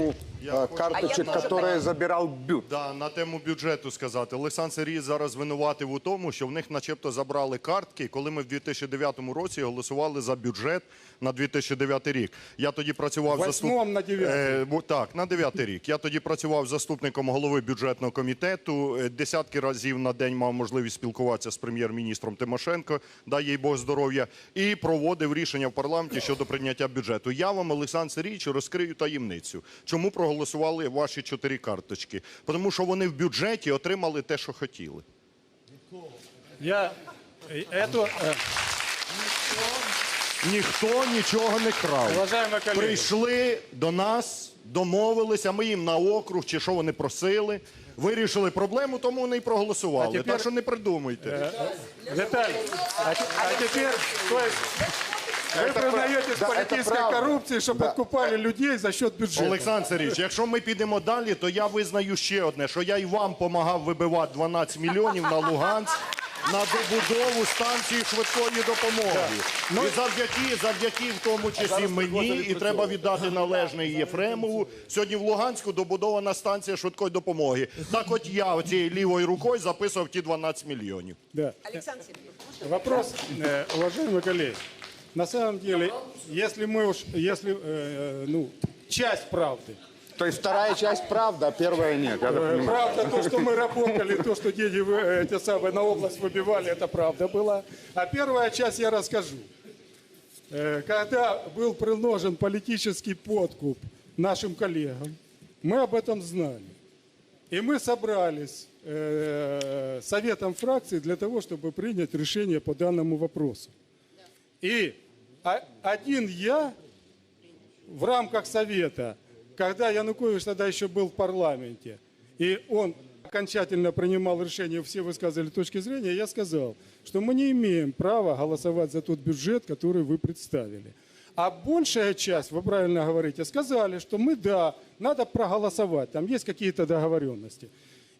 Mm. Э, карточек, тоже которые забирал Бют. Да, на тему бюджету сказати. Олександр Сергій зараз звинуватив у тому, що в них начебто забрали картки, коли ми в 2009 році голосували за бюджет на 2009 рік. Я тоді працював Восьмом на дев'ятий. Е, так, на 9 рік. Я тоді працював заступником голови бюджетного комітету. Е, Десятки разів на день мав можливість спілкуватися з прем'єр-міністром Тимошенко, дай їй Бог здоров'я, і проводив рішення в парламенті щодо прийняття бюджету. Я вам, Олександр Сергійович, розкрию таємницю. Чому проголосували ваші чотири карточки? Тому що вони в бюджеті отримали те, що хотіли. Я э, эту, э, Ніхто нічого не крав. уважаемые коллеги, Прийшли до нас, домовилися, ми їм на округ, чи що вони просили, вирішили проблему, тому вони і проголосували. А тепер- Так що не придумуйте. Виталий, а, те- а теперь, то есть, вы признаетесь да, в это политической правда. коррупции, что Да. подкупали людей за счет бюджета. Олександр Сергійович, якщо ми підемо далі, то я визнаю ще одне, що я і вам допомагав вибивати 12 мільйонів на Луганськ. На добудову станції швидкої допомоги. Ну, і завдяки, завдяки в тому числі мені, і треба віддати належне і Єфремову. Сьогодні в Луганську добудована станція швидкої допомоги. Так от я оцією лівою рукою записував ті 12 мільйонів. Да. Александр Сергеевич, Вопрос, э, уважаемые коллеги. На самом деле, если мы уж, если, э, ну, часть правды, То есть вторая часть правда, а первая нет. Э. Правда, то, что мы работали, то, что деньги вы, э, эти самые на область выбивали, это правда была. А первая часть я расскажу. Э, Когда был приложен политический подкуп нашим коллегам, мы об этом знали. И мы собрались э, советом фракции для того, чтобы принять решение по данному вопросу. И один я в рамках совета, когда Янукович тогда еще был в парламенте, и он окончательно принимал решение, все высказывали точки зрения, я сказал, что мы не имеем права голосовать за тот бюджет, который вы представили. А большая часть, вы правильно говорите, сказали, что мы, да, надо проголосовать, там есть какие-то договоренности.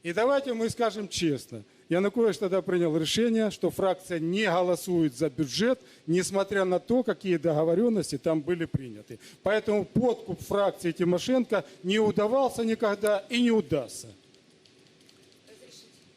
И давайте мы скажем честно, Янукович тогда принял решение, что фракция не голосует за бюджет, несмотря на то, какие договоренности там были приняты. Поэтому подкуп фракции Тимошенко не удавался никогда и не удастся.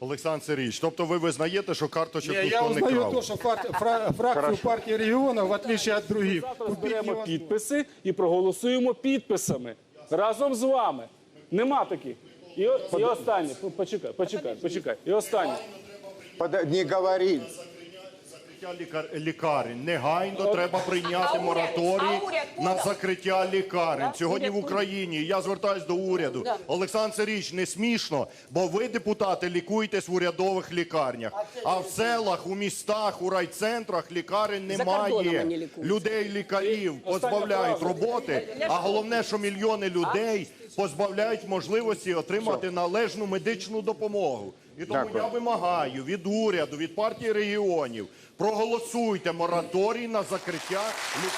Олександр Сергійович, тобто ви визнаєте, що карточок Не, я ніхто не узнаю крав? то, что фар- фра- фракцию партии регионов, в отличие от других, Завтра купить зберемо невозможно. підписи і проголосуємо підписами разом з вами. Нема таких. І, о- і останнє, По- почекай, почекай, почекай. І останнє. Пода- Не говори. Закриття лікар... лікарень. Негайно треба прийняти мораторій А уряд на подав? закриття лікарень. Сьогодні в Уряд подав? Україні, я звертаюсь до уряду. Да. Олександр Сергійович, не смішно, бо ви, депутати, лікуєтесь в урядових лікарнях. А в селах, у містах, у райцентрах лікарень кордоном вони немає. лікуються. Людей, лікарів позбавляють роботи, а головне, що мільйони людей позбавляють можливості отримати належну медичну допомогу. І тому Дякую. я вимагаю від уряду, від партії регіонів, проголосуйте мораторій на закриття лікарень.